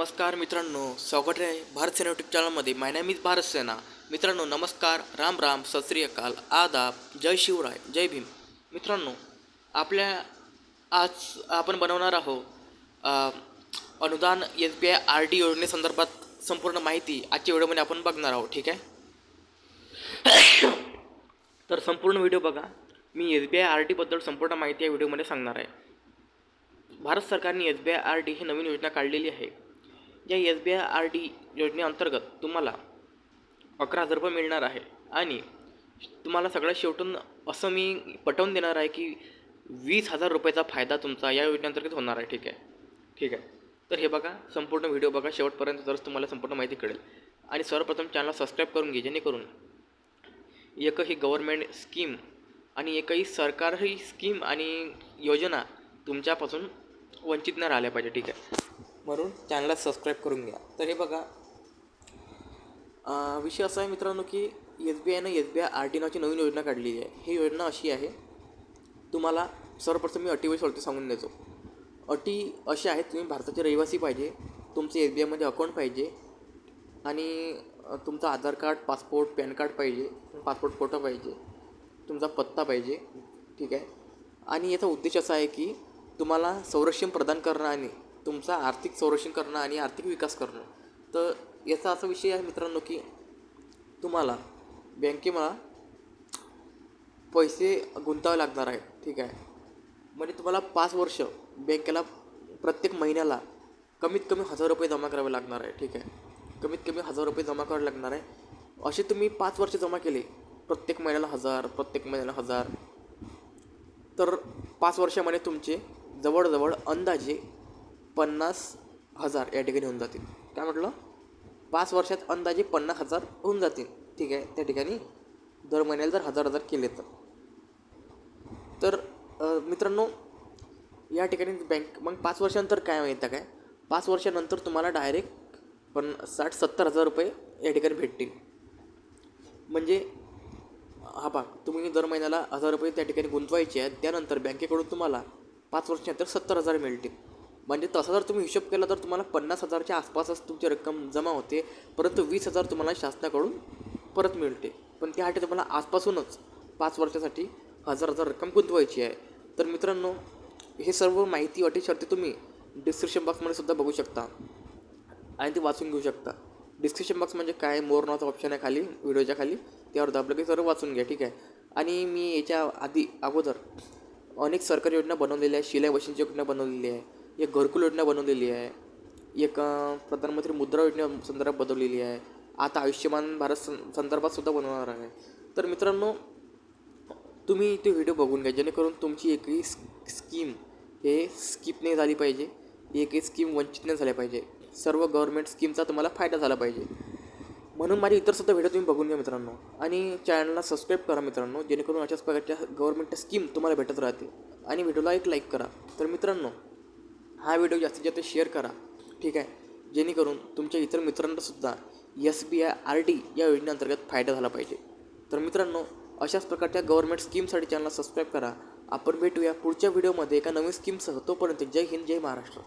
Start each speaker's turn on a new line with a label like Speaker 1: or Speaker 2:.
Speaker 1: नमस्कार मित्रांनो स्वागत आहे भारत सेना यूट्यूब चॅनलमध्ये my name is Bharat Sena. मित्रांनो नमस्कार राम राम सत श्री अकाल आदाब जय शिवराय जय भीम. मित्रांनो आपल्या आज आपण बनवणार आहोत अनुदान S B I R D योजनेसंदर्भात संपूर्ण माहिती. आजच्या व्हिडिओमध्ये आपण बघणार आहोत ठीक आहे? तर संपूर्ण व्हिडिओ बघा. मी एस बी आय आर डीबद्दल संपूर्ण माहिती या व्हिडिओमध्ये सांगणार आहे. भारत सरकारने S B I R D ही नवीन योजना काढलेली आहे. या S B I R D योजनेअंतर्गत तुम्हाला अकरा हजार रुपये मिळणार आहे. आणि तुम्हाला सगळ्यात शेवटून असं मी पटवून देणार आहे की वीस हजार रुपयाचा फायदा तुमचा या योजनेअंतर्गत होणार आहे. ठीक आहे? ठीक आहे. तर हे बघा संपूर्ण व्हिडिओ बघा शेवटपर्यंत तरच तुम्हाला संपूर्ण माहिती कळेल. आणि सर्वप्रथम चॅनलला सबस्क्राईब करून घे जेणेकरून एकही गव्हर्मेंट स्कीम आणि एकही सरकारही स्कीम आणि योजना तुमच्यापासून वंचित न राहिल्या पाहिजे. ठीक आहे? म्हणून चॅनलला सबस्क्राईब करून घ्या. तर हे बघा. विषय असा आहे मित्रांनो की एस बी आयनं S B I R T नावाची नवीन योजना काढलेली आहे. ही योजना अशी आहे. तुम्हाला सर्वप्रथम मी अटीवर सोडते सांगून देतो. अटी अशा आहेत तुम्ही भारताचे रहिवासी पाहिजे तुमचं एस बी आयमध्ये अकाउंट पाहिजे आणि तुमचं Aadhaar card passport pan card पाहिजे पासपोर्ट फोटो पाहिजे तुमचा पत्ता पाहिजे ठीक आहे? आणि याचा उद्देश असा आहे की तुम्हाला संरक्षण प्रदान करणं आणि तुमचा आर्थिक संरक्षण करणं आणि आर्थिक विकास करणं. तर याचा असा विषय आहे मित्रांनो की तुम्हाला बँकेला पैसे गुंतावे लागणार आहेत ठीक आहे. म्हणजे तुम्हाला पाच वर्ष बँकेला प्रत्येक महिन्याला कमीत कमी हजार रुपये जमा करावे लागणार आहे ठीक आहे. कमीत कमी हजार रुपये जमा करावे लागणार आहे. असे तुम्ही पाच वर्ष जमा केले प्रत्येक महिन्याला हजार प्रत्येक महिन्याला हजार. तर पाच वर्षामध्ये तुमचे जवळजवळ अंदाजे पन्नास हजार या ठिकाणी होऊन जातील. काय म्हटलं? पाच वर्षात अंदाजे पन्नास हजार होऊन जातील. ठीक आहे? त्या ठिकाणी दर महिन्याला जर हजार हजार केले तर. तर मित्रांनो या ठिकाणी बँक मग पाच वर्षानंतर काय माहिती आहे काय? पाच वर्षानंतर तुम्हाला डायरेक्ट पण साठ सत्तर हजार रुपये या ठिकाणी भेटतील. म्हणजे हा पा तुम्ही दर महिन्याला हजार रुपये त्या ठिकाणी गुंतवायचे आहेत. त्यानंतर बँकेकडून तुम्हाला पाच वर्षानंतर सत्तर हजार मिळतील. म्हणजे तसा जर तुम्ही हिशोब केला तर तुम्हाला पन्नास हजारच्या आसपासच तुमची रक्कम जमा होते परंतु वीस हजार तुम्हाला शासनाकडून परत मिळते. पण त्यासाठी तुम्हाला आजपासूनच पाच वर्षासाठी हजार हजार रक्कम गुंतवायची आहे. तर मित्रांनो हे सर्व माहिती वाटी शर्ती तुम्ही डिस्क्रिप्शन बॉक्समध्ये सुद्धा बघू शकता. आणि ते वाचून घेऊ शकता. डिस्क्रिप्शन बॉक्स म्हणजे काय? मोर नावाचा ऑप्शन आहे खाली व्हिडिओच्या खाली. त्यावर दाबलं की सर्व वाचून घ्या ठीक आहे? आणि मी याच्या आधी अगोदर अनेक सरकारी योजना बनवलेल्या आहे शिलाई वशिंची योजना बनवलेली आहे. एक घरकुल योजना बनवलेली आहे. एक प्रधानमंत्री मुद्रा योजना संदर्भात बनवलेली आहे. आता आयुष्यमान भारत सं संदर्भात सुद्धा बनवणार आहे. तर मित्रांनो तुम्ही ते व्हिडिओ बघून घ्या. जेणेकरून तुमची एकही स्कीम हे स्किप नाही झाली पाहिजे. एकही स्कीम वंचित नाही झाल्या पाहिजे. सर्व गव्हर्मेंट स्कीमचा तुम्हाला फायदा झाला पाहिजे. म्हणून माझे इतर सुद्धा व्हिडिओ तुम्ही बघून घ्या मित्रांनो. आणि चॅनलला सबस्क्राईब करा मित्रांनो. जेणेकरून अशाच प्रकारच्या गव्हर्मेंटच्या स्कीम तुम्हाला भेटत राहतील. आणि व्हिडिओला एक लाईक करा. तर मित्रांनो हा व्हिडिओ जास्तीत जास्त शेअर करा ठीक आहे? जेणेकरून तुमच्या इतर मित्रांनासुद्धा S B I R D या योजनेअंतर्गत फायदा झाला पाहिजे. तर मित्रांनो अशाच प्रकारच्या गव्हर्मेंट स्कीमसाठी चॅनलला सबस्क्राईब करा. आपण भेटूया पुढच्या व्हिडिओमध्ये एका नवीन स्कीमसह तोपर्यंत जय हिंद जय महाराष्ट्र.